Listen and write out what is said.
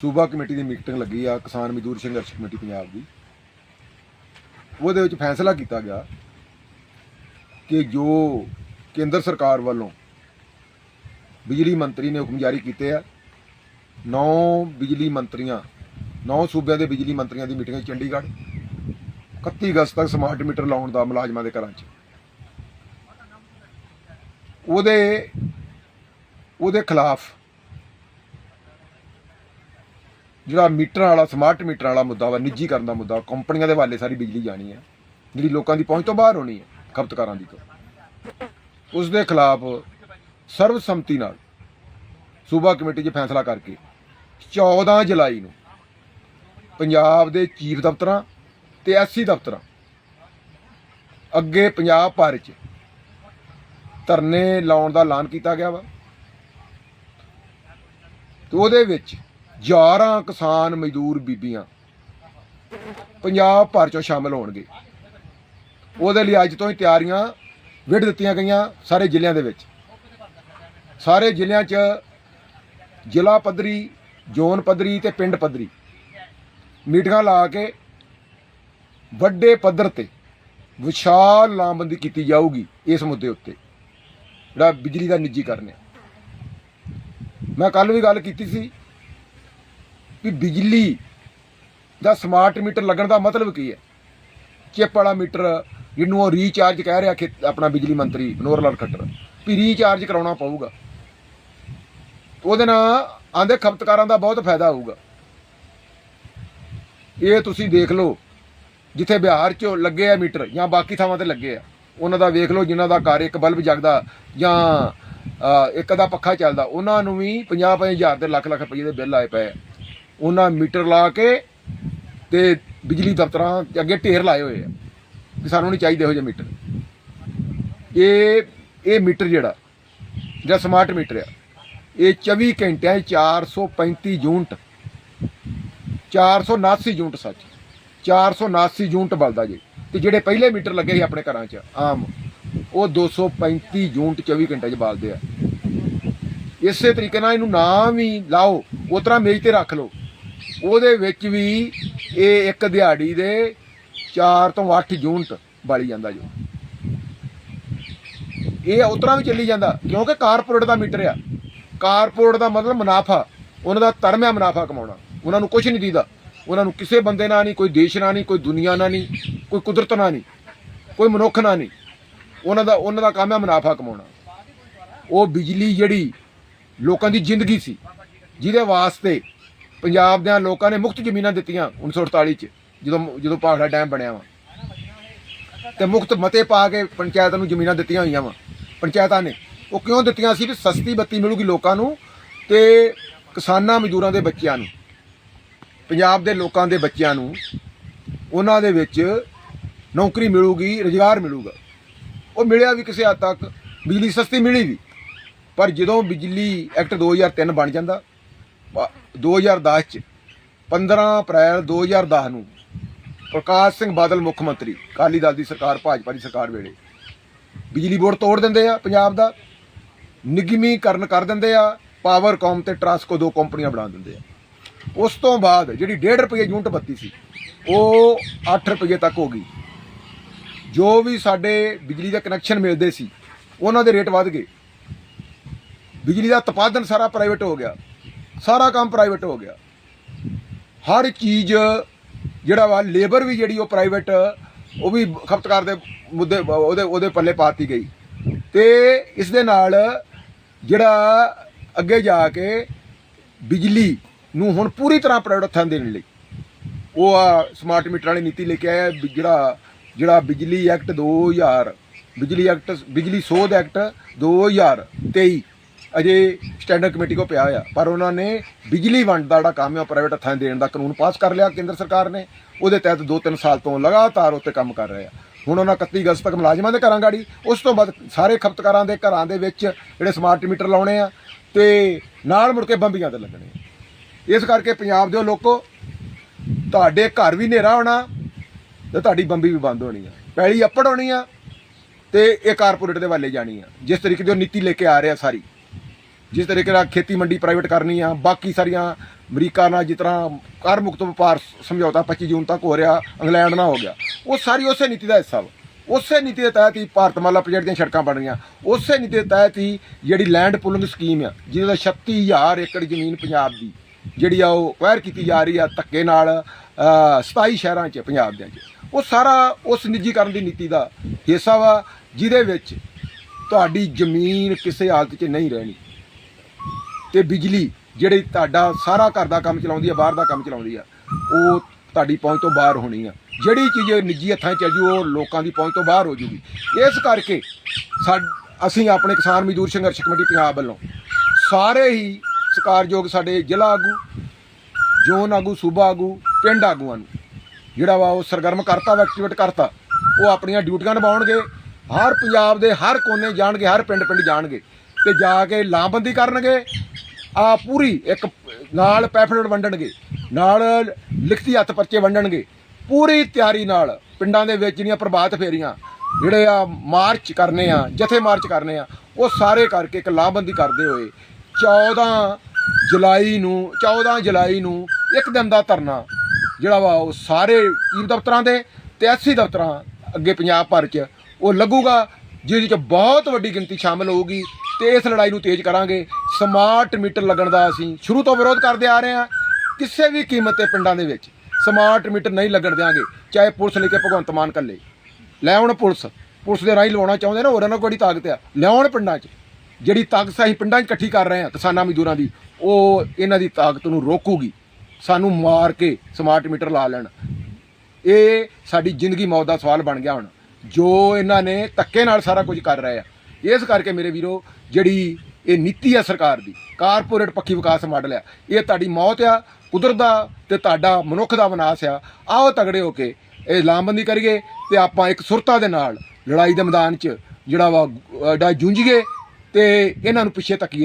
ਸੂਬਾ ਕਮੇਟੀ ਦੀ ਮੀਟਿੰਗ ਲੱਗੀ ਆ ਕਿਸਾਨ ਮਜ਼ਦੂਰ ਸੰਘਰਸ਼ ਕਮੇਟੀ ਪੰਜਾਬ ਦੀ। ਉਹਦੇ ਵਿੱਚ ਫੈਸਲਾ ਕੀਤਾ ਗਿਆ ਕਿ ਜੋ ਕੇਂਦਰ ਸਰਕਾਰ ਵੱਲੋਂ ਬਿਜਲੀ ਮੰਤਰੀ ਨੇ ਹੁਕਮ ਜਾਰੀ ਕੀਤੇ ਆ, ਨੌ ਬਿਜਲੀ ਮੰਤਰੀਆਂ, ਨੌ ਸੂਬਿਆਂ ਦੇ ਬਿਜਲੀ ਮੰਤਰੀਆਂ ਦੀ ਮੀਟਿੰਗ ਚੰਡੀਗੜ੍ਹ 31 ਅਗਸਤ ਤੱਕ ਸਮਾਰਟ ਮੀਟਰ ਲਾਉਣ ਦਾ ਮੁਲਾਜ਼ਮਾਂ ਦੇ ਘਰਾਂ 'ਚ। ਉਹਦੇ ਉਹਦੇ ਖਿਲਾਫ ਜਿਹੜਾ ਮੀਟਰ ਵਾਲਾ ਸਮਾਰਟ ਮੀਟਰ ਵਾਲਾ ਮੁੱਦਾ ਵਾ ਨਿੱਜੀਕਰਨ ਦਾ ਮੁੱਦਾ, ਕੰਪਨੀਆਂ ਦੇ ਹਵਾਲੇ ਸਾਰੀ ਬਿਜਲੀ ਜਾਣੀ ਹੈ ਜਿਹੜੀ ਲੋਕਾਂ ਦੀ ਪਹੁੰਚ ਤੋਂ ਬਾਹਰ ਹੋਣੀ ਹੈ ਖਪਤਕਾਰਾਂ ਦੀ ਤੋਂ। ਉਸ ਦੇ ਖਿਲਾਫ ਸਰਵਸੰਮਤੀ ਨਾਲ ਸੂਬਾ ਕਮੇਟੀ 'ਚ ਫੈਸਲਾ ਕਰਕੇ 14 ਜੁਲਾਈ ਨੂੰ ਪੰਜਾਬ ਦੇ ਚੀਫ ਦਫ਼ਤਰਾਂ ਤੇ ਐਸਸੀ ਦਫ਼ਤਰਾਂ ਅੱਗੇ ਪੰਜਾਬ ਭਰ 'ਚ ਧਰਨੇ ਲਾਉਣ ਦਾ ਐਲਾਨ ਕੀਤਾ ਗਿਆ ਵਾ। ਤੇ ਉਹਦੇ ਵਿੱਚ 11 ਕਿਸਾਨ ਮਜ਼ਦੂਰ ਬੀਬੀਆਂ ਪੰਜਾਬ ਭਰ ਚੋਂ ਸ਼ਾਮਲ ਹੋਣਗੇ। ਉਹਦੇ ਲਈ ਅੱਜ ਤੋਂ ਹੀ ਤਿਆਰੀਆਂ ਵਿੱਢ ਦਿੱਤੀਆਂ ਗਈਆਂ ਸਾਰੇ ਜ਼ਿਲ੍ਹਿਆਂ ਦੇ ਵਿੱਚ। ਸਾਰੇ ਜ਼ਿਲ੍ਹਿਆਂ 'ਚ ਜ਼ਿਲ੍ਹਾ ਪੱਧਰੀ, ਜ਼ੋਨ ਪੱਧਰੀ ਤੇ ਪਿੰਡ ਪੱਧਰੀ ਮੀਟਿੰਗਾਂ ਲਾ ਕੇ ਵੱਡੇ ਪੱਧਰ ਤੇ ਵਿਸ਼ਾਲ ਲਾਮਬੰਦੀ ਕੀਤੀ ਜਾਊਗੀ ਇਸ ਮੁੱਦੇ ਉੱਤੇ। ਜਿਹੜਾ ਬਿਜਲੀ ਦਾ ਨਿੱਜੀਕਰਨ ਹੈ। ਮੈਂ ਕੱਲ ਵੀ ਗੱਲ ਕੀਤੀ ਸੀ ਵੀ ਬਿਜਲੀ ਦਾ ਸਮਾਰਟ ਮੀਟਰ ਲੱਗਣ ਦਾ ਮਤਲਬ ਕੀ ਹੈ? ਚਿੱਪ ਵਾਲਾ ਮੀਟਰ ਜਿਹਨੂੰ ਉਹ ਰੀਚਾਰਜ ਕਹਿ ਰਿਹਾ ਕਿ ਆਪਣਾ ਬਿਜਲੀ ਮੰਤਰੀ ਮਨੋਹਰ ਲਾਲ ਖੱਟਰ, ਵੀ ਰੀਚਾਰਜ ਕਰਾਉਣਾ ਪਊਗਾ। ਉਹਦੇ ਨਾਲ ਆਂਦੇ ਖਪਤਕਾਰਾਂ ਦਾ ਬਹੁਤ ਫਾਇਦਾ ਹੋਊਗਾ। ਇਹ ਤੁਸੀਂ ਦੇਖ ਲਓ, ਜਿੱਥੇ ਬਿਹਾਰ 'ਚ ਲੱਗੇ ਆ ਮੀਟਰ ਜਾਂ ਬਾਕੀ ਥਾਵਾਂ ਤੇ ਲੱਗੇ ਆ, ਉਹਨਾਂ ਦਾ ਵੇਖ ਲਓ ਜਿਨ੍ਹਾਂ ਦਾ ਘਰ ਇੱਕ ਬਲਬ ਜਗਦਾ ਜਾਂ ਇੱਕ ਦਾ ਪੱਖਾ ਚੱਲਦਾ, ਉਹਨਾਂ ਨੂੰ ਵੀ 50 ਹਜ਼ਾਰ ਦੇ ਲੱਖ ਲੱਖ ਰੁਪਏ ਦੇ ਬਿੱਲ ਆਏ ਪਏ ਆ। ਉਹਨਾਂ ਮੀਟਰ ਲਾ ਕੇ ਤੇ ਬਿਜਲੀ ਦਫ਼ਤਰਾਂ ਦੇ ਅੱਗੇ ਢੇਰ ਲਾਏ ਹੋਏ ਆ ਕਿ ਸਾਨੂੰ ਨਹੀਂ ਚਾਹੀਦੇ ਇਹੋ ਜਿਹੇ ਮੀਟਰ। ਇਹ ਇਹ ਮੀਟਰ ਜਿਹੜਾ ਜਿਹੜਾ ਸਮਾਰਟ ਮੀਟਰ ਆ, ਇਹ 24 ਘੰਟਿਆਂ 'ਚ 435 ਯੂਨਿਟ 479 ਯੂਨਿਟ ਸੱਚ 479 ਯੂਨਿਟ ਬਲਦਾ ਜੀ। ਤੇ ਜਿਹੜੇ ਪਹਿਲੇ ਮੀਟਰ ਲੱਗੇ ਸੀ ਆਪਣੇ ਘਰਾਂ 'ਚ, ਆਮ, ਉਹ 235 ਯੂਨਿਟ 24 ਘੰਟੇ 'ਚ ਬਲਦੇ ਆ। ਇਸੇ ਤਰੀਕੇ ਨਾਲ ਇਹਨੂੰ ਨਾ ਵੀ ਲਾਓ, ਉਸ ਤਰ੍ਹਾਂ ਮੇਜ਼ ਤੇ ਰੱਖ ਲਓ। ਉਹਦੇ ਵਿੱਚ ਵੀ ਇਹ ਇੱਕ ਦਿਹਾੜੀ ਦੇ 4 ਤੋਂ 8 ਯੂਨਿਟ ਬਾਲੀ ਜਾਂਦਾ ਜੋ। ਇਹ ਉਸ ਵੀ ਚੱਲੀ ਜਾਂਦਾ, ਕਿਉਂਕਿ ਕਾਰਪੋਰੇਟ ਦਾ ਮੀਟਰ ਆ। ਕਾਰਪੋਰੇਟ ਦਾ ਮਤਲਬ ਮੁਨਾਫਾ, ਉਹਨਾਂ ਦਾ ਧਰਮ ਹੈ ਮੁਨਾਫਾ ਕਮਾਉਣਾ। ਉਹਨਾਂ ਨੂੰ ਕੁਝ ਨਹੀਂ ਦੀਦਾ। ਉਹਨਾਂ ਨੂੰ ਕਿਸੇ ਬੰਦੇ ਨਾਲ ਨਹੀਂ, ਕੋਈ ਦੇਸ਼ ਨਾਲ ਨਹੀਂ, ਕੋਈ ਦੁਨੀਆ ਨਾਲ ਨਹੀਂ, ਕੋਈ ਕੁਦਰਤ ਨਾਲ ਨਹੀਂ, ਕੋਈ ਮਨੁੱਖ ਨਾਲ ਨਹੀਂ। ਉਹਨਾਂ ਦਾ ਉਹਨਾਂ ਦਾ ਕੰਮ ਹੈ ਮੁਨਾਫਾ ਕਮਾਉਣਾ। ਉਹ ਬਿਜਲੀ ਜਿਹੜੀ ਲੋਕਾਂ ਦੀ ਜ਼ਿੰਦਗੀ ਸੀ, ਜਿਹਦੇ ਵਾਸਤੇ ਪੰਜਾਬ ਦੇ ਲੋਕਾਂ ਨੇ ਮੁਕਤ ਜ਼ਮੀਨਾਂ ਦਿੱਤੀਆਂ 1948 ਚ, ਜਦੋਂ ਜਦੋਂ ਭਾਖੜਾ ਡੈਮ ਬਣਿਆ ਵਾ। ਤੇ ਮੁਕਤ ਮਤੇ ਪਾ ਕੇ ਪੰਚਾਇਤਾਂ ਨੂੰ ਜ਼ਮੀਨਾਂ ਦਿੱਤੀਆਂ ਹੋਈਆਂ ਵਾ। ਪੰਚਾਇਤਾਂ ਨੇ, ਉਹ ਕਿਉਂ ਦਿੱਤੀਆਂ ਸੀ? ਵੀ ਸਸਤੀ ਬੱਤੀ ਮਿਲੂਗੀ ਲੋਕਾਂ ਨੂੰ ਤੇ ਕਿਸਾਨਾਂ ਮਜ਼ਦੂਰਾਂ ਦੇ ਬੱਚਿਆਂ ਨੂੰ। ਪੰਜਾਬ ਦੇ ਲੋਕਾਂ ਦੇ ਬੱਚਿਆਂ ਨੂੰ, ਉਹਨਾਂ ਦੇ ਵਿੱਚ ਨੌਕਰੀ ਮਿਲੂਗੀ, ਰੁਜ਼ਗਾਰ ਮਿਲੂਗਾ। ਉਹ ਮਿਲਿਆ ਵੀ ਕਿਸੇ ਹੱਦ ਤੱਕ, ਬਿਜਲੀ ਸਸਤੀ ਮਿਲੀ ਵੀ। ਪਰ ਜਦੋਂ ਬਿਜਲੀ ਐਕਟ 2003 ਬਣ ਜਾਂਦਾ 2010 ਚ 15 ਅਪ੍ਰੈਲ 2010 ਨੂੰ ਪ੍ਰਕਾਸ਼ ਸਿੰਘ ਬਾਦਲ ਮੁੱਖ ਮੰਤਰੀ, ਅਕਾਲੀ ਦਲ ਦੀ ਸਰਕਾਰ, ਭਾਜਪਾ ਦੀ ਸਰਕਾਰ ਵੇਲੇ ਬਿਜਲੀ ਬੋਰਡ ਤੋੜ ਦਿੰਦੇ ਆ ਪੰਜਾਬ ਦਾ, ਨਿਗਮੀਕਰਨ ਕਰ ਦਿੰਦੇ ਆ ਪਾਵਰਕਾਮ ਤੇ ਟਰਾਸਕੋ ਦੋ ਕੰਪਨੀਆਂ ਬਣਾ ਦਿੰਦੇ ਆ। ਉਸ ਤੋਂ ਬਾਅਦ ਜਿਹੜੀ 1.5 ਰੁਪਏ ਯੂਨਿਟ ਬੱਤੀ ਸੀ, ਉਹ 8 ਰੁਪਏ ਤੱਕ ਹੋ ਗਈ। ਜੋ ਵੀ ਸਾਡੇ ਬਿਜਲੀ ਦੇ ਕਨੈਕਸ਼ਨ ਮਿਲਦੇ ਸੀ, ਉਹਨਾਂ ਦੇ ਰੇਟ ਵੱਧ ਗਏ। ਬਿਜਲੀ ਦਾ ਉਤਪਾਦਨ ਸਾਰਾ ਪ੍ਰਾਈਵੇਟ ਹੋ ਗਿਆ। ਸਾਰਾ ਕੰਮ ਪ੍ਰਾਈਵੇਟ ਹੋ ਗਿਆ। ਹਰ ਚੀਜ਼ ਜਿਹੜਾ ਵਾ ਲੇਬਰ ਵੀ ਜਿਹੜੀ ਉਹ ਪ੍ਰਾਈਵੇਟ ਉਹ ਵੀ ਖਪਤਕਾਰ ਦੇ ਮੁੱਦੇ, ਉਹਦੇ ਉਹਦੇ ਪੱਲੇ ਪਾਤੀ ਗਈ। ਤੇ ਇਸ ਦੇ ਨਾਲ ਜਿਹੜਾ ਅੱਗੇ ਜਾ ਕੇ ਬਿਜਲੀ ਨੂੰ ਹੁਣ ਪੂਰੀ ਤਰ੍ਹਾਂ ਪ੍ਰਾਈਵੇਟ ਹੱਥਾਂ ਦੇਣ ਲਈ, ਉਹ ਆ ਸਮਾਰਟ ਮੀਟਰ ਵਾਲੀ ਨੀਤੀ ਲੈ ਕੇ ਆਇਆ, ਵੀ ਜਿਹੜਾ ਜਿਹੜਾ ਬਿਜਲੀ ਐਕਟ 2000 ਬਿਜਲੀ ਐਕਟ, ਬਿਜਲੀ ਸੋਧ ਐਕਟ 2023 ਅਜੇ ਸਟੈਂਡਰਡ ਕਮੇਟੀ ਕੋ ਪਿਆ ਹੋਇਆ ਪਰ ਉਹਨਾਂ ਨੇ ਬਿਜਲੀ ਵੰਡ ਦਾ ਜਿਹੜਾ ਕੰਮ ਹੈ ਪ੍ਰਾਈਵੇਟ ਹੱਥਾਂ ਦੇਣ ਦਾ ਕਾਨੂੰਨ ਪਾਸ ਕਰ ਲਿਆ ਕੇਂਦਰ ਸਰਕਾਰ ਨੇ। ਉਹਦੇ ਤਹਿਤ 2-3 ਸਾਲ ਤੋਂ ਲਗਾਤਾਰ ਉੱਤੇ ਕੰਮ ਕਰ ਰਹੇ ਆ। ਹੁਣ ਉਹਨਾਂ 31 ਅਗਸਤ ਤੱਕ ਮੁਲਾਜ਼ਮਾਂ ਦੇ ਘਰਾਂ ਗਾੜੀ। ਉਸ ਤੋਂ ਬਾਅਦ ਸਾਰੇ ਖਪਤਕਾਰਾਂ ਦੇ ਘਰਾਂ ਦੇ ਵਿੱਚ ਜਿਹੜੇ ਸਮਾਰਟ ਮੀਟਰ ਲਾਉਣੇ ਆ ਤੇ ਨਾਲ ਮੁੜ ਕੇ ਬੰਬੀਆਂ ਤੇ ਲੱਗਣੇ ਆ। ਇਸ ਕਰਕੇ ਪੰਜਾਬ ਦੇ ਲੋਕੋ, ਤੁਹਾਡੇ ਘਰ ਵੀ ਹਨੇਰਾ ਹੋਣਾ ਤੇ ਤੁਹਾਡੀ ਬੰਬੀ ਵੀ ਬੰਦ ਹੋਣੀ ਆ। ਪਹਿਲੀ ਅੱਪੜ ਹੋਣੀ ਆ ਤੇ ਇਹ ਕਾਰਪੋਰੇਟ ਦੇ ਵੱਲੇ ਜਾਣੀ ਆ। ਜਿਸ ਤਰੀਕੇ ਦੀ ਉਹ ਨੀਤੀ ਲੈ ਕੇ ਆ ਰਿਹਾ ਸਾਰੀ। ਜਿਸ ਤਰੀਕੇ ਨਾਲ ਖੇਤੀ ਮੰਡੀ ਪ੍ਰਾਈਵੇਟ ਕਰਨੀ ਆ ਬਾਕੀ ਸਾਰੀਆਂ ਅਮਰੀਕਾ ਨਾਲ ਜਿਸ ਤਰ੍ਹਾਂ ਕਰ ਮੁਕਤ ਵਪਾਰ ਸਮਝੌਤਾ 25 ਜੂਨ ਤੱਕ ਹੋ ਰਿਹਾ ਇੰਗਲੈਂਡ ਨਾਲ ਹੋ ਗਿਆ। ਉਹ ਸਾਰੀ ਉਸੇ ਨੀਤੀ ਦਾ ਹਿੱਸਾ ਵਾ। ਉਸੇ ਨੀਤੀ ਦੇ ਤਹਿਤ ਹੀ ਭਾਰਤਮਾਲਾ ਪ੍ਰੋਜੈਕਟ ਦੀਆਂ ਸੜਕਾਂ ਬਣ ਰਹੀਆਂ। ਉਸੇ ਨੀਤੀ ਦੇ ਤਹਿਤ ਹੀ ਜਿਹੜੀ ਲੈਂਡ ਪੁਲਿੰਗ ਸਕੀਮ ਆ ਜਿਹਦੇ ਦਾ 36000 ਏਕੜ ਜ਼ਮੀਨ ਪੰਜਾਬ ਦੀ ਜਿਹੜੀ ਆ ਉਹ ਅਕਵਾਇਰ ਕੀਤੀ ਜਾ ਰਹੀ ਆ ਧੱਕੇ ਨਾਲ ਅ, 27 ਸ਼ਹਿਰਾਂ 'ਚ ਪੰਜਾਬ ਦੇ 'ਚ। ਉਹ ਸਾਰਾ ਉਸ ਨਿੱਜੀਕਰਨ ਦੀ ਨੀਤੀ ਦਾ ਹਿੱਸਾ ਵਾ ਜਿਹਦੇ ਵਿੱਚ ਤੁਹਾਡੀ ਜ਼ਮੀਨ ਕਿਸੇ ਹਾਲਤ 'ਚ ਨਹੀਂ ਰਹਿਣੀ। ਤੇ ਬਿਜਲੀ ਜਿਹੜੀ ਤੁਹਾਡਾ ਸਾਰਾ ਘਰ ਦਾ ਕੰਮ ਚਲਾਉਂਦੀ ਆ, ਬਾਹਰ ਦਾ ਕੰਮ ਚਲਾਉਂਦੀ ਆ, ਉਹ ਤੁਹਾਡੀ ਪਹੁੰਚ ਤੋਂ ਬਾਹਰ ਹੋਣੀ ਆ। ਜਿਹੜੀ ਚੀਜ਼ ਨਿੱਜੀ ਹੱਥਾਂ 'ਚ ਚੱਲ ਜੂ, ਉਹ ਲੋਕਾਂ ਦੀ ਪਹੁੰਚ ਤੋਂ ਬਾਹਰ ਹੋ ਜੂਗੀ। ਇਸ ਕਰਕੇ ਸਾਡ ਅਸੀਂ ਆਪਣੇ ਕਿਸਾਨ ਮਜ਼ਦੂਰ ਸੰਘਰਸ਼ ਕਮੇਟੀ ਪੰਜਾਬ ਵੱਲੋਂ ਸਾਰੇ ਹੀ ਸਤਿਕਾਰਯੋਗ ਸਾਡੇ ਜ਼ਿਲ੍ਹਾ ਆਗੂ, ਜ਼ੋਨ ਆਗੂ, ਸੂਬਾ ਆਗੂ, ਪਿੰਡ ਆਗੂਆਂ ਨੂੰ, ਜਿਹੜਾ ਵਾ ਉਹ ਸਰਗਰਮ ਕਰਤਾ ਵਾ ਐਕਟੀਵੇਟ ਕਰਤਾ, ਉਹ ਆਪਣੀਆਂ ਡਿਊਟੀਆਂ ਨਿਭਾਉਣਗੇ। ਹਰ ਪੰਜਾਬ ਦੇ ਹਰ ਕੋਨੇ ਜਾਣਗੇ, ਹਰ ਪਿੰਡ ਪਿੰਡ ਜਾਣਗੇ। ਤੇ ਜਾ ਕੇ ਲਾਮਬੰਦੀ ਕਰਨਗੇ। ਆ ਪੂਰੀ ਇੱਕ ਨਾਲ ਪੈਫਲੇਟ ਵੰਡਣਗੇ, ਨਾਲ ਲਿਖਤੀ ਹੱਥ ਪਰਚੇ ਵੰਡਣਗੇ। ਪੂਰੀ ਤਿਆਰੀ ਨਾਲ ਪਿੰਡਾਂ ਦੇ ਵਿੱਚ ਜਿਹੜੀਆਂ ਪ੍ਰਭਾਤ ਫੇਰੀਆਂ, ਜਿਹੜੇ ਆ ਮਾਰਚ ਕਰਨੇ ਆ, ਜਥੇ ਮਾਰਚ ਕਰਨੇ ਆ, ਉਹ ਸਾਰੇ ਕਰਕੇ ਇੱਕ ਲਾਮਬੰਦੀ ਕਰਦੇ ਹੋਏ 14 ਜੁਲਾਈ ਨੂੰ 14 ਜੁਲਾਈ ਨੂੰ ਇੱਕ ਦਿਨ ਦਾ ਧਰਨਾ, ਜਿਹੜਾ ਵਾ ਉਹ ਸਾਰੇ ਚੀਫ ਦਫ਼ਤਰਾਂ ਦੇ ਤੇ 80 ਦਫ਼ਤਰਾਂ ਅੱਗੇ ਪੰਜਾਬ ਭਰ 'ਚ ਉਹ ਲੱਗੂਗਾ, ਜਿਹਦੇ 'ਚ ਬਹੁਤ ਵੱਡੀ ਗਿਣਤੀ ਸ਼ਾਮਲ ਹੋਊਗੀ। ਤੇ ਇਸ ਲੜਾਈ ਨੂੰ ਤੇਜ਼ ਕਰਾਂਗੇ। ਸਮਾਰਟ ਮੀਟਰ ਲੱਗਣ ਦਾ ਅਸੀਂ ਸ਼ੁਰੂ ਤੋਂ ਵਿਰੋਧ ਕਰਦੇ ਆ ਰਹੇ ਹਾਂ, ਕਿਸੇ ਵੀ ਕੀਮਤ ਤੇ ਪਿੰਡਾਂ ਦੇ ਵਿੱਚ। ਸਮਾਰਟ ਮੀਟਰ ਨਹੀਂ ਲੱਗਣ ਦਿਆਂਗੇ, ਚਾਹੇ ਪੁਲਿਸ ਲੈ ਕੇ ਭਗਵੰਤ ਮਾਨ ਕੱਲੇ। ਲੈ ਆਉਣ ਪੁਲਿਸ। ਪੁਲਿਸ ਦੇ ਰਾਹੀਂ ਲਵਾਉਣਾ ਚਾਹੁੰਦੇ ਨਾ, ਹੋਰਾਂ ਨਾਲ ਕੋਈ ਤਾਕਤ ਆ? ਲਿਆਉਣ ਪਿੰਡਾਂ 'ਚ। ਜਿਹੜੀ ਤਾਕਤ ਅਸੀਂ ਪਿੰਡਾਂ 'ਚ ਇਕੱਠੀ ਕਰ ਰਹੇ ਹਾਂ, ਕਿਸਾਨਾਂ ਮਜ਼ਦੂਰਾਂ ਦੀ, ਉਹ ਇਹਨਾਂ ਦੀ ਤਾਕਤ ਨੂੰ ਰੋਕੂਗੀ। ਸਾਨੂੰ ਮਾਰ ਕੇ ਸਮਾਰਟ ਮੀਟਰ ਲਾ ਲੈਣ। ਇਹ ਸਾਡੀ ਜ਼ਿੰਦਗੀ ਮੌਤ ਦਾ ਸਵਾਲ ਬਣ ਗਿਆ ਹੁਣ। ਜੋ ਇਹਨਾਂ ਨੇ ਧੱਕੇ ਨਾਲ ਸਾਰਾ ਕੁਝ ਕਰ ਰਹੇ ਆ ਇਸ ਕਰਕੇ ਮੇਰੇ ਵੀਰੋ ਜਿਹੜੀ ਇਹ ਨੀਤੀ ਆ ਸਰਕਾਰ ਦੀ ਕਾਰਪੋਰੇਟ ਪੱਖੀ ਵਿਕਾਸ ਮਾਡਲ ਆ ਇਹ ਤੁਹਾਡੀ ਮੌਤ ਆ ਕੁਦਰਤ ਦਾ ਤੇ ਤੁਹਾਡਾ ਮਨੁੱਖ ਦਾ ਵਿਨਾਸ਼ ਆ। ਆਓ ਤਗੜੇ ਹੋ ਕੇ ਇਹ ਲਾਮਬੰਦੀ ਕਰੀਏ ਤੇ ਆਪਾਂ ਇੱਕ ਸੁਰਤਾ ਦੇ ਨਾਲ ਲੜਾਈ ਦੇ ਮੈਦਾਨ 'ਚ ਜਿਹੜਾ ਵਾ ਅਹ, ਜਿਹੜਾ ਜੂੰਝੀਏ ਤੇ ਇਹਨਾਂ ਨੂੰ ਪਿੱਛੇ ਤੱਕੀਏ